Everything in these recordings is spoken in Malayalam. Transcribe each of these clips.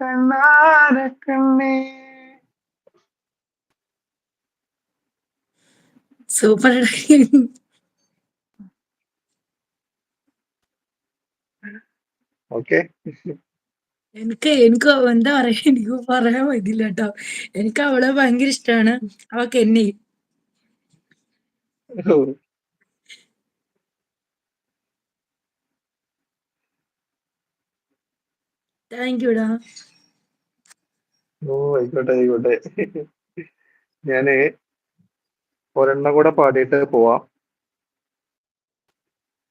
കണ്ണാര കണ്ണേ. സൂപ്പർ. ഓക്കെ. എനിക്ക് എനിക്ക് എന്താ പറയാ എനിക്ക് പറയാൻ പറ്റില്ല കേട്ടോ. എനിക്ക് അവളെ ഭയങ്കര ഇഷ്ടമാണ് അവക്ക് എന്നെ. താങ്ക് യുടാ ഓ ആയിക്കോട്ടെ ആയിക്കോട്ടെ. ഞാൻ ഒരെണ്ണം കൂടെ പാടിയിട്ട് പോവാം.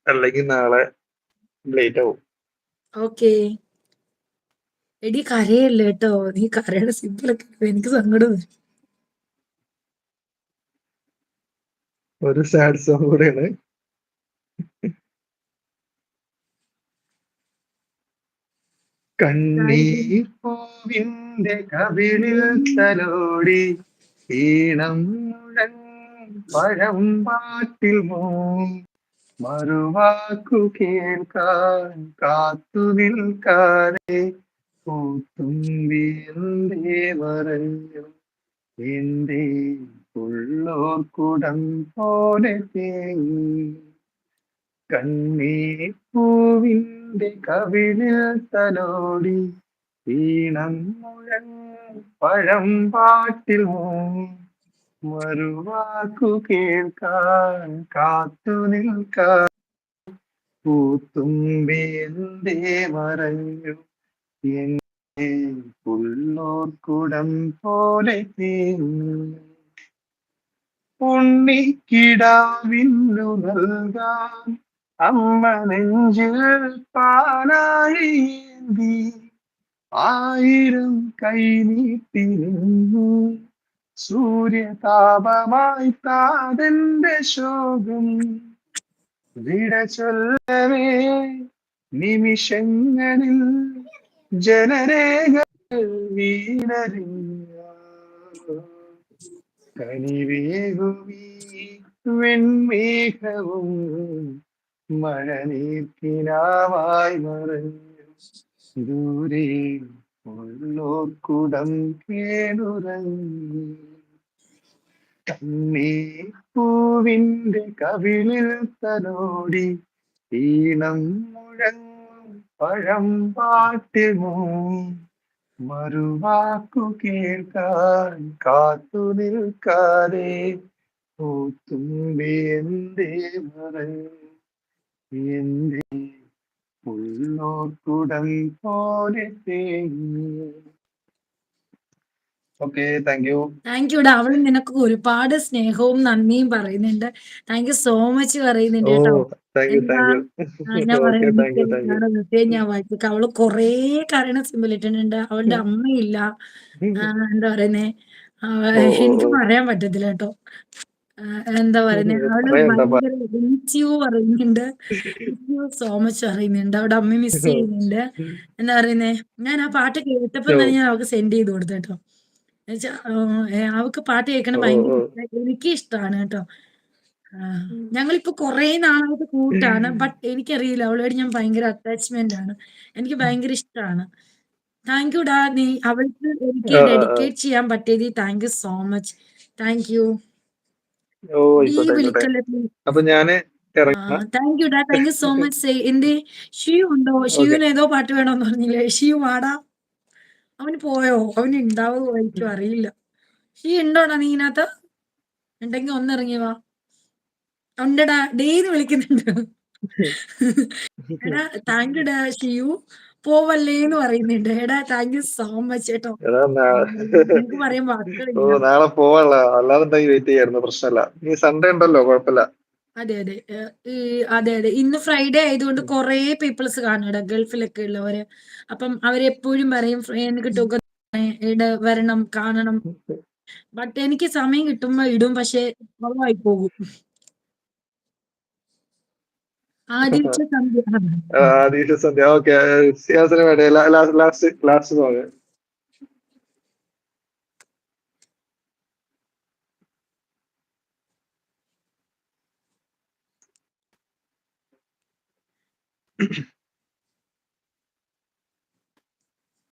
അല്ലെങ്കിൽ നാളെ ലേറ്റ് ആവും. ഓക്കെ എടി കരയല്ലേ കേട്ടോ? നീ കരയുടെ സിമ്പിളൊക്കെ എനിക്ക് സങ്കടം വരും. ഒരു സാഡ് സോങ് കൂടെയാണ്. കണ്ണീർ പൂവിന്റെ കവിളിൽ തലോടി ഈണം പഴം പാട്ടിൽ മോ മറുവാക്കു കേൾക്കാൻ കാത്തു നിൽക്കാതെ ഉള്ളോർക്കുടം പോലെ തേങ്ങി കണ്ണീർ പൂവിന്റെ കവിളിൽ തലോടി ഈണം മുഴൻ പഴം പാട്ടിൽ മറുവാക്കു കേൾക്കാൻ കാത്തു നിൽക്കാൻ. പൂത്തുമ്പി എന്തേ മറഞ്ഞു എന്നെ പുല്ലോർക്കുടം പോലെ തേങ്ങി. ഉണ്ണിക്കിടാവിന്നു നൽകാൻ അമ്മ നെഞ്ചിൽ പാനായി ആയിരം കൈ നിന്നു സൂര്യതാപമായി താതന്റെ ശോകം. വിട ചൊല്ലവേ നിമിഷങ്ങളിൽ ജനരേഖകൾ വീണറിഞ്ഞ. കനിവേകുവീ വെൺമേഘവും മഴ നീർക്കിനാവായി മറഞ്ഞു ദൂരെ ഉള്ളോർക്കുടം കേടുറങ്ങി കണ്ണീ പൂവിന്റെ കവിളിൽ തലോടി ഈണം മുഴങ്ങും പഴം മൂങ്ങി. മറുവാക്കു കേൾക്കാൻ കാത്തു നിൽക്കാതെ പൂത്തുമ്പേ എന്തേ മറഞ്ഞു എന്തേ ഉള്ളോർക്കുടം പോലെ ഓക്കെ താങ്ക് യു താങ്ക് യുടാ അവൾ നിനക്ക് ഒരുപാട് സ്നേഹവും നന്ദിയും പറയുന്നുണ്ട്. താങ്ക് യു സോ മച്ച് പറയുന്നുണ്ട് കേട്ടോ. ആ, ഞാൻ വായിച്ചു അവൾ കൊറേ കാര്യങ്ങൾ സിമ്പിൾ ഇട്ടിട്ടുണ്ട്. അവളുടെ അമ്മയില്ല. എന്താ പറയുന്നേ? എനിക്ക് പറയാൻ പറ്റത്തില്ല കേട്ടോ. എന്താ പറയുന്നേ അവൾ ഭയങ്കര യു പറയുന്നുണ്ട്. സോ മച്ച് പറയുന്നുണ്ട് അവിടെ അമ്മ മിസ് ചെയ്യുന്നുണ്ട്. എന്താ പറയുന്നേ ഞാൻ ആ പാട്ട് കേട്ടപ്പോ തന്നെ ഞാൻ അവൾക്ക് സെൻഡ് ചെയ്ത് കൊടുത്തു കേട്ടോ അവക്ക് പാട്ട് കേൾക്കണ ഭയങ്കര എനിക്ക് ഇഷ്ടമാണ് കേട്ടോ ഞങ്ങളിപ്പോ കുറേ നാളായിട്ട് കൂട്ടാണ് ബട്ട് എനിക്കറിയില്ല അവളോട് ഞാൻ ഭയങ്കര അറ്റാച്ച്മെന്റ് ആണ്. എനിക്ക് ഭയങ്കര ഇഷ്ടമാണ് താങ്ക് യു ഡാ നീ അവൾക്ക് എനിക്ക്. ഡെഡിക്കേറ്റ് ചെയ്യാൻ പറ്റിയത് thank you so much thank you ഓ ആയിക്കോട്ടെ ആയിക്കോട്ടെ. അപ്പൊ ഞാൻ താങ്ക് യു ഡാ താങ്ക് യു സോ. മച്ച് എന്തേ? ഷിയു ഉണ്ടോ? ഷിയുവിന് ഏതോ പാട്ട് വേണമെന്ന് പറഞ്ഞില്ലേ? ഷിയു വാടാ. അവന് പോയോ? അവന് ഉണ്ടാവുമോ എനിക്കും അറിയില്ല. ഷീ ഉണ്ടോടാ നീ ഇതിനകത്ത്? ഉണ്ടെങ്കി ഒന്നിറങ്ങി വാ. ഉണ്ടടാ. ഡേന്ന് വിളിക്കുന്നുണ്ട്. എടാ താങ്ക് യു ഡാ ഷിയു പോവല്ലേ എന്ന് പറയുന്നുണ്ട്. എടാ താങ്ക് യു സോ മച്ച് കേട്ടോ. പറയാൻ വാക്കുകളില്ല നാളെ പോവാനുള്ള. അല്ലാതെ വെയിറ്റ് ചെയ്യായിരുന്നു പ്രശ്നമല്ല നീ സൺഡേ ഉണ്ടല്ലോ കുഴപ്പമില്ല. അതെ അതെ. അതെ അതെ. ഇന്ന് ഫ്രൈഡേ ആയതുകൊണ്ട് കുറേ പീപ്പിൾസ് കാണും ഗൾഫിലൊക്കെ ഉള്ളവര്. അപ്പം അവരെപ്പോഴും പറയും "ഫ്ര- എനിക്ക് ഇട വരണം കാണണം. ബട്ട് എനിക്ക് സമയം കിട്ടുമ്പോ ഇടും പക്ഷെ കുറവായി പോകും. ആദ്യ സന്ധ്യ ഓക്കെ സിയാസിന് വേണ്ടി ലാസ്റ്റ് ലാസ്റ്റ് സോങ്